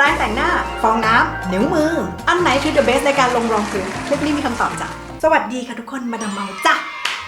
แปรงแต่งหน้า ฟองน้ำนิ้วมือ อันไหนคือ the best ในการลงรองพื้นคลิปนี้มีคำตอบจ้ะ สวัสดีค่ะทุกคน มาดามเมาจ้ะ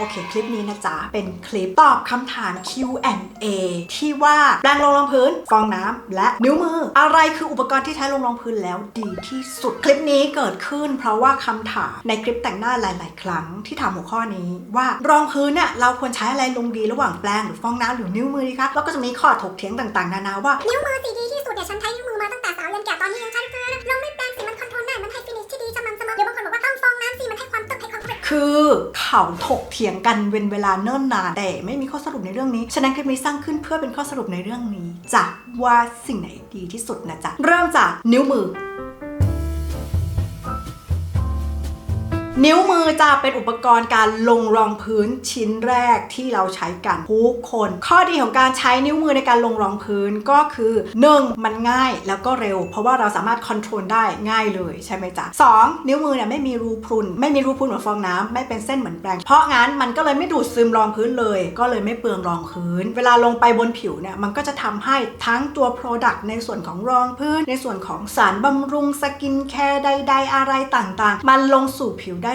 โอเค คลิปนี้นะจ๊ะ เป็นคลิปตอบคำถาม Q&A ที่ว่าแปรงลงรองพื้น ฟองน้ำ และนิ้วมือ อะไรคืออุปกรณ์ที่ใช้ลงรองพื้นแล้วดีที่สุด คลิปนี้เกิดขึ้น เพราะว่าคำถามในคลิปแต่งหน้าหลาย ๆ ครั้งที่ถามหัวข้อนี้ว่ารองพื้นเนี่ยเราควรใช้อะไรลงดีระหว่างแปรงหรือฟองน้ำหรือนิ้วมือดีคะ แล้วก็จะมีข้อถกเถียงต่าง ๆ นานาว่า นิ้วมือสีดีที่สุดเนี่ยฉันใช้ ยังแต่เรียนแก่ตอนนี้ยังใช้ทุกวันลองไม่แปลงสิมันคอนโทรลได้มันให้ฟินิชที่ดีสม่ำเสมอเดี๋ยวบางคนบอกว่าต้องฟองน้ำสิมันให้ความตึกให้ความคือเขาถกเถียงกันเป็นเวลาเนิ่นนานแต่ไม่มีข้อสรุปในเรื่องนี้ ฉะนั้นคลิปนี้สร้างขึ้นเพื่อเป็นข้อสรุปในเรื่องนี้จ้ะว่าสิ่งไหนดีที่สุดนะจ๊ะเริ่มจากนิ้วมือ นิ้วมือจะเป็นอุปกรณ์การลงรองพื้นชิ้นแรกที่เราใช้กันทุกคน ข้อดีของการใช้นิ้วมือในการลงรองพื้นก็คือ 1. มันง่ายแล้วก็เร็ว เพราะว่าเราสามารถคอนโทรลได้ง่ายเลยใช่ไหมจ๊ะ 2. นิ้วมือเนี่ยไม่มีรูพรุน ไม่มีรูพรุนเหมือนฟองน้ำไม่เป็นเส้นเหมือนแปรงเพราะงั้นมันก็เลยไม่ดูดซึมรองพื้นเลย ก็เลยไม่เปลืองรองพื้น เวลาลงไปบนผิวเนี่ยมันก็จะทำให้ทั้งตัว Product ในส่วนของรองพื้น ในส่วนของสารบำรุงสกินแคร์ใด ๆ อะไรต่างๆ มันลงสู่ผิวได้ได้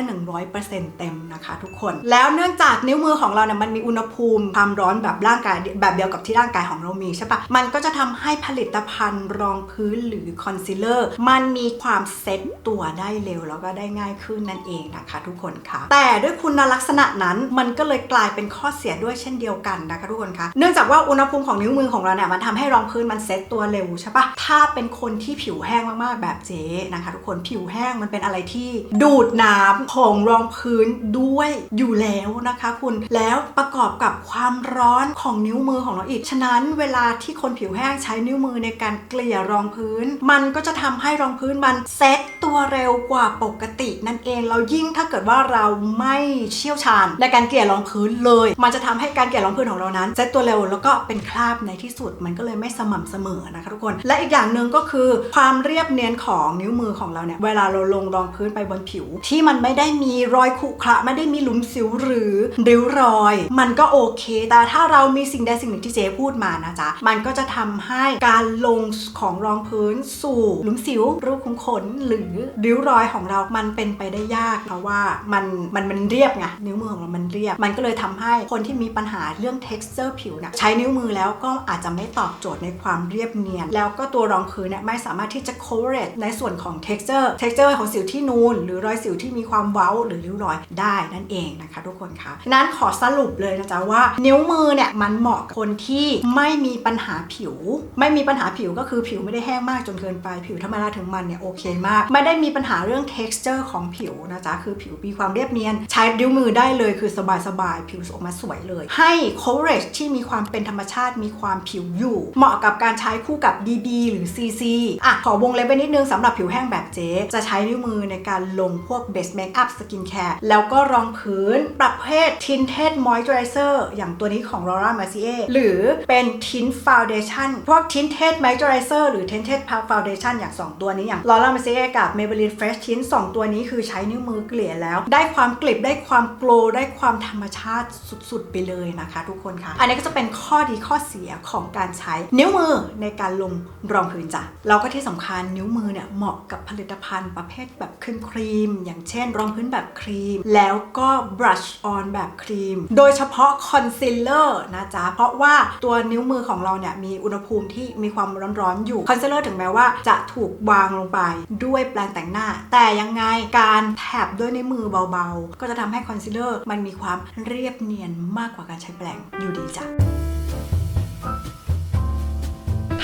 100%เต็มนะคะทุกคน แล้วเนื่องจากนิ้วมือของเราเนี่ยมันมีอุณหภูมิความร้อนแบบร่างกายแบบเดียวกับที่ร่างกายของเรามีใช่ปะมันก็จะทำให้ผลิตภัณฑ์รองพื้นหรือคอนซีลเลอร์มันมีความเซ็ตตัวได้เร็วแล้วก็ได้ง่ายขึ้นนั่นเองนะคะทุกคนคะแต่ด้วยคุณลักษณะนั้นมันก็เลยกลายเป็นข้อเสียด้วยเช่นเดียวกันนะคะทุกคนคะเนื่องจากว่าอุณหภูมิของนิ้วมือของเราเนี่ยมันทำให้รองพื้นมันเซ็ตตัวเร็วใช่ปะถ้าเป็นคนที่ผิวแห้งมากๆแบบเจ๊นะคะ ทุกคนผิวแห้งมันเป็นอะไรที่ดูดน้ำของรองพื้นด้วยอยู่แล้วนะคะคุณแล้วประกอบกับความร้อนของนิ้วมือของเราอีก ฉะนั้นเวลาที่คนผิวแห้งใช้นิ้วมือในการเกลี่ยรองพื้น มันก็จะทำให้รองพื้นมันเซ็ตตัวเร็วกว่าปกติ นั่นเองแล้วยิ่งถ้าเกิดว่าเราไม่เชี่ยวชาญในการเกลี่ยรองพื้นเลย มันจะทำให้การเกลี่ยรองพื้นของเรานั้นเซ็ตตัวเร็วแล้วก็เป็นคราบในที่สุดมันก็เลยไม่สม่ำเสมอนะคะทุกคนและอีกอย่างหนึ่งก็คือความเรียบเนียนของนิ้วมือของเราเนี่ยเวลาเราลงรองพื้นไปบนผิวที่มันไม่ได้มีรอยขุขระไม่ได้มีหลุมสิวหรือริ้วรอย มันก็โอเค แต่ถ้าเรามีสิ่งใดสิ่งหนึ่งที่เจ๊พูดมานะจ๊ะมันก็จะทำให้การลงของรองพื้นสู่หลุมสิวรูขุมขนหรือริ้วรอยของเรา มันเป็นไปได้ยากเพราะว่ามันมันมันเรียบไงนิ้วมือของเรามันเรียบ มันก็เลยทำให้คนที่มีปัญหาเรื่อง texture ผิวนะใช้นิ้วมือแล้วก็อาจจะไม่ตอบโจทย์ในความเรียบเนียน แล้วก็ตัวรองพื้นเนี่ยไม่สามารถที่จะ correct ในส่วนของ texture texture ของสิวที่นูน หรือรอยสิวที่มีความเว้าหรือริ้วรอยได้นั่นเองนะคะ ทุกคนคะนั้นขอสรุปเลยนะจ๊ะว่า นิ้วมือเนี่ยมันเหมาะกับคนที่ไม่มีปัญหาผิว ไม่มีปัญหาผิวก็คือผิวไม่ได้แห้งมากจนเกินไปผิวธรรมดาถึงมันเนี่ยโอเคมาก ไม่ได้มีปัญหาเรื่อง texture ของผิวนะจ๊ะคือผิวมีความเรียบเนียน ใช้นิ้วมือได้เลยคือสบายๆผิวออกมาสวยเลย ให้ coverage ที่มีความเป็นธรรมชาติมีความผิวอยู่ เหมาะกับการใช้คู่กับ BB หรือ CC อะขอวงเล็บไปนิดนึงสำหรับผิวแห้งแบบเจ๊จะใช้นิ้วมือในการลงพวก base makeup skin care แล้วก็รองพื้นประเภท tinted moisturizer อย่างตัวนี้ของ Laura Mercier หรือเป็น tint foundation พวก tinted moisturizer หรือ tinted foundation อย่าง 2 ตัวนี้อย่าง Laura Mercier กับ Maybelline Fresh Tint 2 ตัวนี้คือใช้นิ้วมือเกลี่ยแล้ว ได้ความกลิบได้ความโกลได้ความธรรมชาติสุดๆ ไปเลยนะคะ ทุกคนคะอันนี้ก็จะเป็นข้อดีข้อเสียของการใช้นิ้วมือในการลงรองพื้นจ้ะแล้วก็ที่สำคัญนิ้วมือเนี่ยเหมาะกับผลิตภัณฑ์ประเภทแบบครีมครีมๆอย่างเช่นรองพื้นแบบครีม แล้วก็ brush on แบบครีม โดยเฉพาะคอนซีลเลอร์นะจ๊ะ เพราะว่าตัวนิ้วมือของเราเนี่ยมีอุณหภูมิที่มีความร้อนๆอยู่ คอนซีลเลอร์ถึงแม้ว่าจะถูกวางลงไปด้วยแปรงแต่งหน้า แต่ยังไงการแถบด้วยในวมือเบาๆ ก็จะทำให้คอนซีลเลอร์มันมีความเรียบเนียนมากกว่าการใช้แปรงอยู่ดีจ้ะ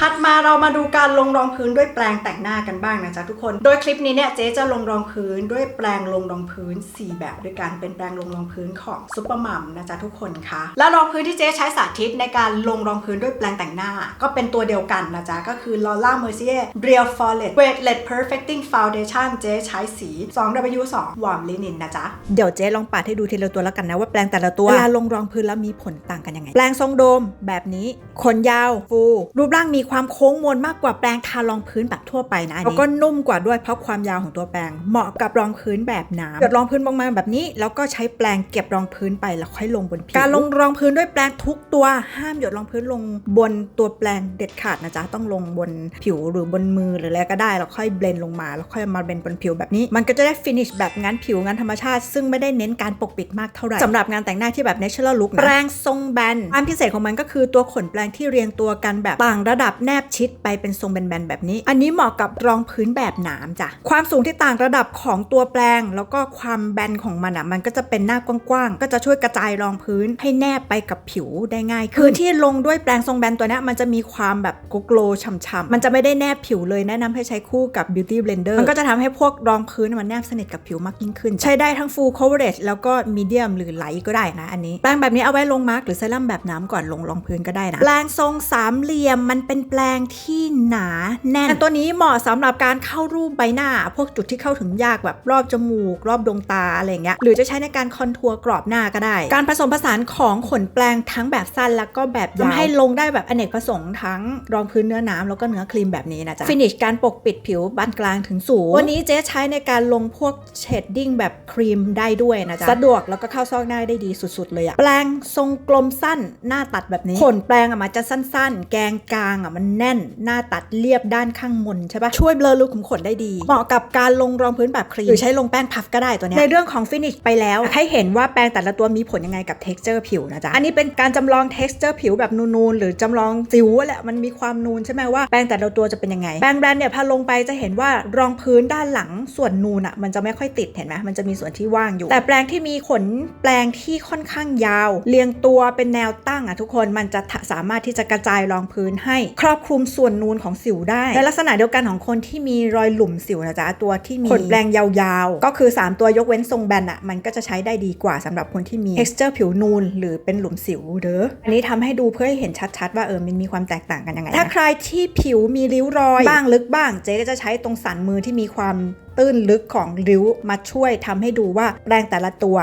ถัดมาเรามาดูการลงรองพื้นด้วยแปรงแต่งหน้ากันบ้างนะจ๊ะทุกคน โดยคลิปนี้เนี่ยเจ๊จะลงรองพื้นด้วยแปรงลงรองพื้น 4 แบบด้วยกันเป็นแปรงลงรองพื้นของซุปเปอร์มัมนะจ๊ะทุกคนคะและรองพื้นที่เจ๊ใช้สาธิตในการลงรองพื้นด้วยแปรงแต่งหน้า ก็เป็นตัวเดียวกันนะจ๊ะก็คือ Laura Mercier Real Flawless Weightless Perfecting Foundation เจ๊ใช้สี 2W2 Warm Linen นะจ๊ะเดี๋ยวเจ๊ลองปาดให้ดูทีละตัวแล้วกันนะว่าแปลงแต่ละตัวเวลาลงรองพื้นแล้วมีผลต่างกันยังไง แปลงทรงโดมแบบนี้ขนยาวฟูรูปร่างมีความโค้งมนมากกว่าแปรงทารองพื้นแบบทั่วไปนะอันนี้แล้วก็นุ่มกว่าด้วยเพราะความยาวของตัวแปรงเหมาะกับรองพื้นแบบหนาหยดรองพื้นบางๆแบบนี้ แล้วก็ใช้แปรงเก็บรองพื้นไปแล้วค่อยลงบนผิวการลงรองพื้นด้วยแปรงทุกตัวห้ามหยดรองพื้นลงบนตัวแปรงเด็ดขาดนะจ๊ะต้องลงบนผิวหรือบนมือหรืออะไรก็ได้แล้วค่อยเบลนลงมาแล้วค่อยมาเบลนบนผิวแบบนี้ มันก็จะได้ฟินิชแบบงานผิวงานธรรมชาติ ซึ่งไม่ได้เน้นการปกปิดมากเท่าไหร่สำหรับงานแต่งหน้าที่แบบ natural look นะแปรงทรงแบนความพิเศษของมันก็คือตัวขนแปรงที่เรียงตัวกันแบบต่างระดับแนบชิดไปเป็นทรงแบนๆแบบนี้ อันนี้เหมาะกับรองพื้นแบบหนามจ้ะ ความสูงที่ต่างระดับของตัวแปรงแล้วก็ความแบนของมันอะมันก็จะเป็นหน้ากว้างๆ ก็จะช่วยกระจายรองพื้นให้แนบไปกับผิวได้ง่ายขึ้นพื้นที่ลงด้วยแปรงทรงแบนตัวนี้มันจะมีความแบบโกโลช่ำๆมันจะไม่ได้แนบผิวเลยแนะนำให้ใช้คู่กับ beauty blender มันก็จะทำให้พวกรองพื้นมันแนบสนิทกับผิวมากยิ่งขึ้น ใช้ได้ทั้ง full coverage แล้วก็ medium หรือ light ก็ได้นะอันนี้ แปรงแบบนี้เอาไว้ลงมาร์กหรือเซรั่มแบบน้ำก่อนลงรองพื้นก็ได้นะแปรงทรงสามเหลี่ยมมันเป็นแปรงที่หนาแน่นตัวนี้เหมาะสำหรับการเข้ารูปใบหน้า พวกจุดที่เข้าถึงยากแบบรอบจมูก รอบดวงตาอะไรอย่างเงี้ยหรือจะใช้ในการคอนทัวร์กรอบหน้าก็ได้ การผสมผสานของขนแปรงทั้งแบบสั้นแล้วก็แบบยาวทำให้ลงได้แบบอเนกประสงค์ทั้งรองพื้นเนื้อน้ำแล้วก็เนื้อครีมแบบนี้นะจ๊ะฟินิชการปกปิดผิวบานกลางถึงสูงวันนี้เจ๊ใช้ในการลงพวกเชดดิ้งแบบครีมได้ด้วยนะจ๊ะสะดวกแล้วก็เข้าซอกหน้าได้ดีสุดๆเลยอะแปรงทรงกลมสั้นหน้าตัดแบบนี้ขนแปรงอะมันจะสั้น ๆ แกงกลางอะมันแน่นหน้าตัดเรียบด้านข้างมนใช่ปะช่วยเบลอรูขุมขนได้ดี เหมาะกับการลงรองพื้นแบบครีมหรือใช้ลงแป้งพัฟก็ได้ตัวเนี้ยในเรื่องของฟินิชไปแล้วให้เห็นว่าแปรงแต่ละตัวมีผลยังไงกับ t e x t อร์ผิวนะจ๊ะอันนี้เป็นการจำลอง t e x t อร์ผิวแบบนูนๆหรือจำลองสิวแหละมันมีความนูนใช่ไหมว่าแปรงแต่ละตัวจะเป็นยังไงแปรงแบรนด์เนี่ยพอลงไปจะเห็นว่ารองพื้นด้านหลังส่วนนูนอะมันจะไม่ค่อยติดเห็นไหมมันจะมีส่วนที่ว่างอยู่ แต่แปรงที่มีขนแปรงที่ค่อนข้างยาว เรียงตัวเป็นแนวตั้งอะทุกคนมันจะสามารถที่จะกระจายรองพื้นให้ครอบคลุมส่วนนูนของสิวได้ในลักษณะเดียวกันของคนที่มีรอยหลุมสิวนะจ๊ะตัวที่มีขนแปรงยาวๆ ก็คือ 3 ตัวยกเว้นทรงแบนอะมันก็จะใช้ได้ดีกว่าสำหรับคนที่มี texture ผิวนูน หรือเป็นหลุมสิวเด้ออันนี้ทำให้ดูเพื่อให้เห็นชัดๆ ว่าเออมันมีความแตกต่างกันยังไง ถ้าใครที่ผิวมีริ้วรอยบ้างลึกบ้างเจ๊ก็จะใช้ตรงสันมือที่มีความ ตื้นลึกของริ้วมาช่วยทำให้ดูว่าแปรงแต่ละตัว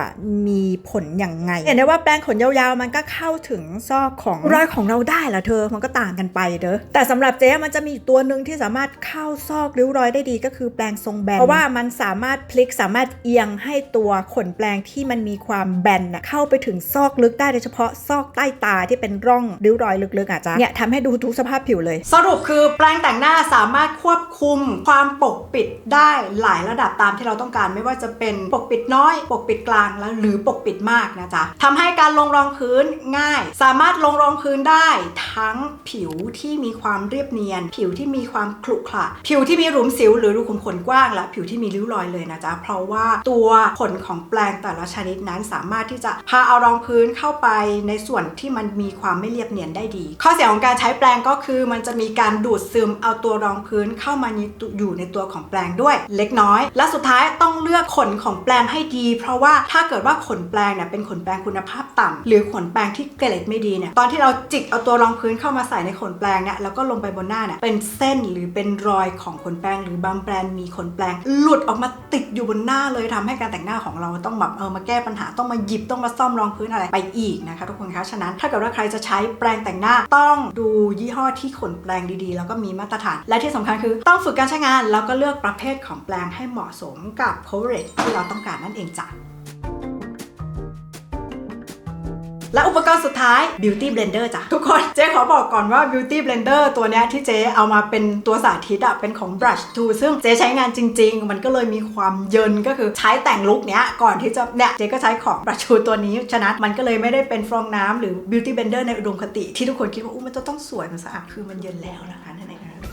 มีผลอย่างไง เห็นได้ว่าแปรงขนยาวๆ มันก็เข้าถึงซอกของรอยของเราได้ละเธอมันก็ต่างกันไปเด้อแต่สำหรับเจ๊มันจะมีตัวหนึ่งที่สามารถเข้าซอกริ้วรอยได้ดีก็คือแปรงทรงแบนเพราะว่ามันสามารถพลิกสามารถเอียงให้ตัวขนแปรงที่มันมีความแบนน่ะเข้าไปถึงซอกลึกได้โดยเฉพาะซอกใต้ตาที่เป็นร่องริ้วรอยลึกๆอะจ้ะเนี่ยทำให้ดูทุกสภาพผิวเลย สรุปคือแปรงแต่งหน้าสามารถควบคุมความปกปิดได้หลายระดับตามที่เราต้องการไม่ว่าจะเป็นปกปิดน้อย ปกปิดกลางแล้วหรือปกปิดมากนะจ๊ะทำให้การลงรองพื้นง่าย สามารถลงรองพื้นได้ทั้งผิวที่มีความเรียบเนียน ผิวที่มีความขรุขระผิวที่มีหลุมสิวหรือรูขุมขนกว้างและผิวที่มีริ้วรอยเลยนะจ๊ะเพราะว่าตัวขนของแปรงแต่ละชนิดนั้นสามารถที่จะพาเอารองพื้นเข้าไปในส่วนที่มันมีความไม่เรียบเนียนได้ดี ข้อเสียของการใช้แปรงก็คือมันจะมีการดูดซึมเอาตัวรองพื้นเข้ามานตัวอยู่ในตัวของแปรงด้วยเล็กน้อย และสุดท้ายต้องเลือกขนของแปรงให้ดี เพราะว่าถ้าเกิดว่าขนแปรงเนี่ยเป็นขนแปรงคุณภาพต่ำหรือขนแปรงที่เกล็ดไม่ดีเนี่ยตอนที่เราจิกเอาตัวรองพื้นเข้ามาใส่ในขนแปรงเนี่ยแล้วก็ลงไปบนหน้าเนี่ยเป็นเส้นหรือเป็นรอยของขนแปรงหรือบางแปรงมีขนแปรงหลุดออกมาติดอยู่บนหน้าเลยทำให้การแต่งหน้าของเราต้องแบบเออมาแก้ปัญหาต้องมาหยิบต้องมาซ่อมรองพื้นอะไรไปอีกนะคะทุกคนคะฉะนั้นถ้าเกิดว่าใครจะใช้แปรงแต่งหน้าต้องดูยี่ห้อที่ขนแปรงดีๆ แล้วก็มีมาตรฐาน และที่สำคัญคือต้องฝึกการใช้งานแล้วก็เลือกประเภทของแปรงให้เหมาะสมกับ coverage ที่เราต้องการนั่นเองจ้ะและอุปกรณ์สุดท้าย Beauty Blender จ้ะ ทุกคนเจ๊ขอบอกก่อนว่า Beauty Blender ตัวนี้ที่เจ๊เอามาเป็นตัวสาธิตอะเป็นของ Brush Tool ซึ่งเจ๊ใช้งานจริง ๆ มันก็เลยมีความเยินก็คือใช้แต่งลุคเนี้ยก่อนที่จะเนี่ยเจ๊ก็ใช้ของ Brush Tool ตัวนี้ ฉะนั้นมันก็เลยไม่ได้เป็นฟองน้ำหรือ Beauty Blender ในอุดมคติที่ทุกคนคิดว่าอู้มันจะต้องสวยมันสะอาดคือมันเย็นแล้วนะคะ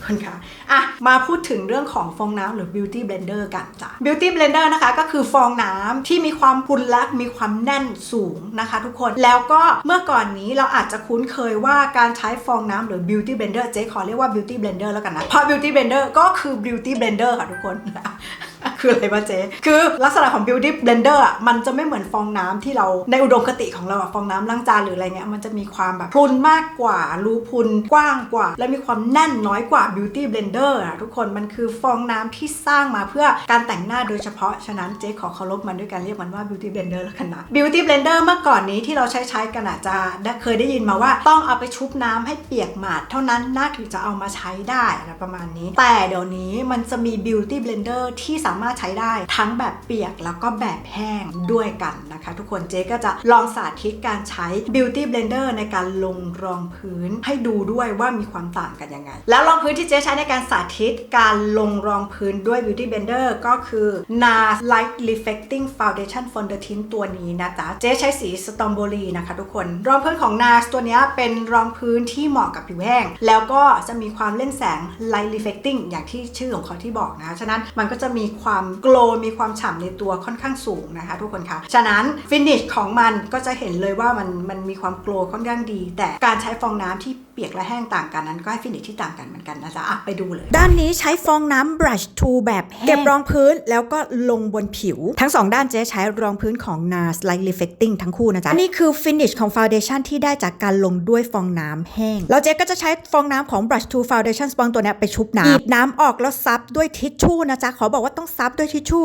คนค่ะอะมาพูดถึงเรื่องของฟองน้ำหรือ Beauty Blender กันจ้ะ Beauty Blender นะคะก็คือฟองน้ำที่มีความพุนและมีความแน่นสูงนะคะทุกคนแล้วก็เมื่อก่อนนี้เราอาจจะคุ้นเคยว่าการใช้ฟองน้ำหรือ Beauty Blender เจ๊ขอเรียกว่า Beauty Blender แล้วกันนะ เพราะ Beauty Blender ก็คือ Beauty Blender ค่ะทุกคน คืออะไรวะเจ๊คือลักษณะของ beauty blender อะมันจะไม่เหมือนฟองน้ำที่เราในอุดมคติของเราอะฟองน้ำล้างจานหรืออะไรเงี้ยมันจะมีความแบบพุนมากกว่ารูพุนกว้างกว่า และมีความแน่นน้อยกว่า beauty blender อะทุกคนมันคือฟองน้ำที่สร้างมาเพื่อการแต่งหน้าโดยเฉพาะ ฉะนั้นเจ๊ขอเคารพมันด้วยการเรียกมันว่า beauty blender แล้วกันนะ beauty blender เมื่อก่อนนี้ที่เราใช้ใช้กันอาจจะได้เคยได้ยินมาว่าต้องเอาไปชุบน้ำให้เปียกหมาดเท่านั้นน่าถึงจะเอามาใช้ได้อะไรประมาณนี้ แต่เดี๋ยวนี้มันจะมี beauty blender ที่สามารถใช้ได้ทั้งแบบเปียกแล้วก็แบบแห้งด้วยกันนะคะ ทุกคนเจ๊ก็จะลองสาธิตการใช้ beauty blender ในการลงรองพื้นให้ดูด้วยว่ามีความต่างกันยังไง แล้วรองพื้นที่เจ๊ใช้ในการสาธิตการลงรองพื้นด้วย beauty blender ก็คือ NARS Light Reflecting Foundation Fonder Tint ตัวนี้นะจ๊ะ เจ๊ใช้สีสตรอมเบอรี่นะคะทุกคน รองพื้นของ NARS ตัวนี้เป็นรองพื้นที่เหมาะกับผิวแห้ง แล้วก็จะมีความเล่นแสง Light Reflecting อย่างที่ชื่อของเขาที่บอกนะ ฉะนั้นมันก็จะมีความโกลมีความฉ่ำในตัวค่อนข้างสูงนะคะทุกคนคะฉะนั้นฟินิชของมันก็จะเห็นเลยว่ามันมันมีความโกลค่อนข้างดี แต่การใช้ฟองน้ำที่เปียกและแห้งต่างกันนั้นก็ให้ฟินิชที่ต่างกันเหมือนกันนะจ๊ะอะไปดูเลย ด้านนี้ใช้ฟองน้ำ brush to แบบแห้งเก็บรองพื้นแล้วก็ลงบนผิว ทั้งสองด้านเจ๊ใช้รองพื้นของ NARS Light Reflecting ทั้งคู่นะจ๊ะ นี่คือ finish ของ foundation ที่ได้จากการลงด้วยฟองน้ำแห้ง แล้วเจ๊ก็จะใช้ฟองน้ำของ brush to foundation sponge ตัวเนี้ยไปชุบน้ำบีบน้ำออกแล้วซับด้วยทิชชู่นะจ๊ะ ขอบอกว่าต้องซับด้วยทิชชู่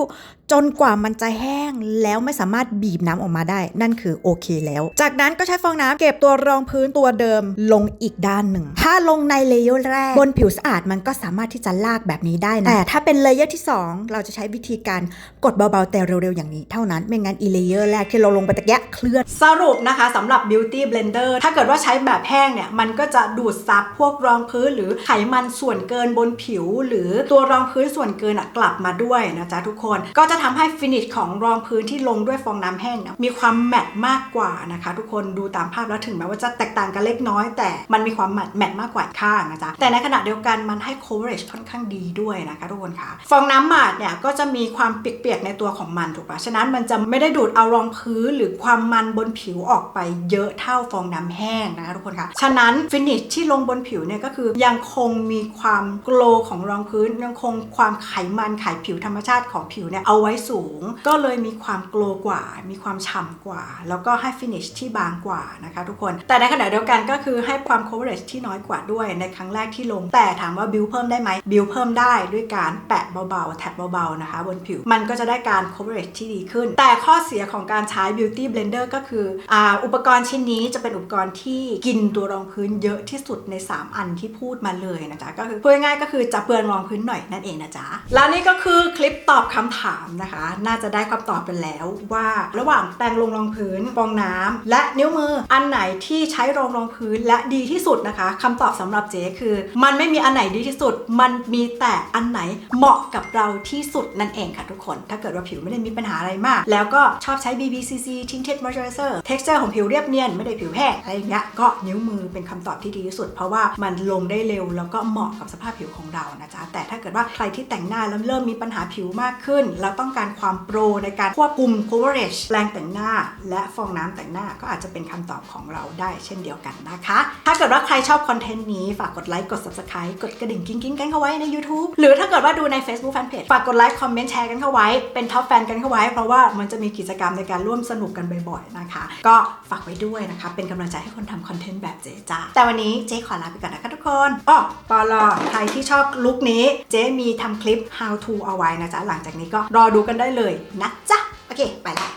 จนกว่ามันจะแห้งแล้วไม่สามารถบีบน้ำออกมาได้ นั่นคือโอเคแล้ว จากนั้นก็ใช้ฟองน้ำเก็บตัวรองพื้นตัวเดิมลงอีกด้านหนึ่ง ถ้าลงในเลเยอร์แรก บนผิวสะอาดมันก็สามารถที่จะลากแบบนี้ได้นะ แต่ถ้าเป็นเลเยอร์ที่ 2 เราจะใช้วิธีการกดเบาๆแต่เร็วๆอย่างนี้เท่านั้น ไม่งั้นอีเลเยอร์แรกที่เราลงไปตะแกะเคลื่อน สรุปนะคะสำหรับ beauty blender ถ้าเกิดว่าใช้แบบแห้งเนี่ยมันก็จะดูดซับพวกรองพื้นหรือไขมันส่วนเกินบนผิว หรือตัวรองพื้นส่วนเกินกลับมาด้วยนะจ๊ะทุกคน ก็จะทำให้ฟินิชของรองพื้นที่ลงด้วยฟองน้ำแห้งเนี่ยมีความแมตต์มากกว่านะคะทุกคนดูตามภาพแล้วถึงแม้ว่าจะแตกต่างกันเล็กน้อย แต่มันมีความแมตต์แมตต์มากกว่าข้างนะจ๊ะแต่ในขณะเดียวกันมันให้ coverage ค่อนข้างดีด้วยนะคะทุกคนค่ะฟองน้ำหมาดเนี่ยก็จะมีความเปียกๆในตัวของมันถูกปะฉะนั้นมันจะไม่ได้ดูดเอารองพื้นหรือความมันบนผิวออกไปเยอะเท่าฟองน้ำแห้งนะคะทุกคนค่ะ ฉะนั้นฟินิชที่ลงบนผิวเนี่ยก็คือยังคงมีความโกลของรองพื้นยังคงความไขมันไขผิวธรรมชาติของผิวเนี่ยเอาไว้สูง ก็เลยมีความโกลกว่า มีความฉ่ำกว่า แล้วก็ให้ฟินิชที่บางกว่านะคะทุกคน แต่ในขณะเดียวกันก็คือให้ความ coverage ที่น้อยกว่าด้วยในครั้งแรกที่ลง แต่ถามว่าบิวเพิ่มได้ไหมบิวเพิ่มได้ด้วยการแปะเบาๆ แท็บเบาๆนะคะ บนผิว มันก็จะได้การ coverage ที่ดีขึ้น แต่ข้อเสียของการใช้ beauty blender ก็คือออุปกรณ์ชิ้นนี้จะเป็นอุปกรณ์ที่กินตัวรองพื้นเยอะที่สุดใน 3 อันที่พูดมาเลยนะจ๊ะก็คือพูดง่ายๆก็คือจะเปลืองรองพื้นหน่อยนั่นเองนะจ๊ะและนี่ก็คือคลิปตอบคำถามนะคะ น่าจะได้คำตอบกันแล้วว่าระหว่างแปรงลงรองพื้นฟองน้ำและนิ้วมืออันไหนที่ใช้รองรองพื้นและดีที่สุดนะคะคำตอบสำหรับเจ๊คือ มันไม่มีอันไหนดีที่สุด มันมีแต่อันไหนเหมาะกับเราที่สุดนั่นเองค่ะทุกคน ถ้าเกิดว่าผิวไม่ได้มีปัญหาอะไรมาก แล้วก็ชอบใช้ BBCC Tinted Moisturizer texture ของผิวเรียบเนียนไม่ได้ผิวแห้งอะไรอย่างเงี้ยก็นิ้วมือเป็นคำตอบที่ดีที่สุด เพราะว่ามันลงได้เร็วแล้วก็เหมาะกับสภาพผิวของเรานะจ๊ะแต่ถ้าเกิดว่าใครที่แต่งหน้าแล้วเริ่มมีปัญหาผิวมากขึ้น แล้วต้องการความโปรในการควบคุม coverage แปรงแต่งหน้า และฟองน้ำแต่งหน้าก็อาจจะเป็นคำตอบของเราได้เช่นเดียวกันนะคะ ถ้าเกิดว่าใครชอบคอนเทนต์นี้ ฝากกดไลค์ กด subscribe กดกระดิ่งกิ้งกิ้งกันเข้าไว้ใน YouTube หรือถ้าเกิดว่าดูใน Facebook Fanpage ฝากกดไลค์ คอมเมนต์แชร์กันเข้าไว้ เป็นท็อปแฟนกันเข้าไว้ เพราะว่ามันจะมีกิจกรรมในการร่วมสนุกกันบ่อยๆนะคะ ก็ฝากไว้ด้วยนะคะ เป็นกำลังใจให้คนทำคอนเทนต์แบบเจ๊จ้าแต่วันนี้เจ๊ขอลาไปก่อนนะคะทุกคนอ๋อปอลอใครที่ชอบลุคนี้ เจ๊มีทำคลิป how to เอาไว้นะจ๊ะ หลังจากนี้ก็รอดูกันได้เลยนะจ๊ะ โอเค ไปละ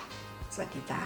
สวัสดีจ้า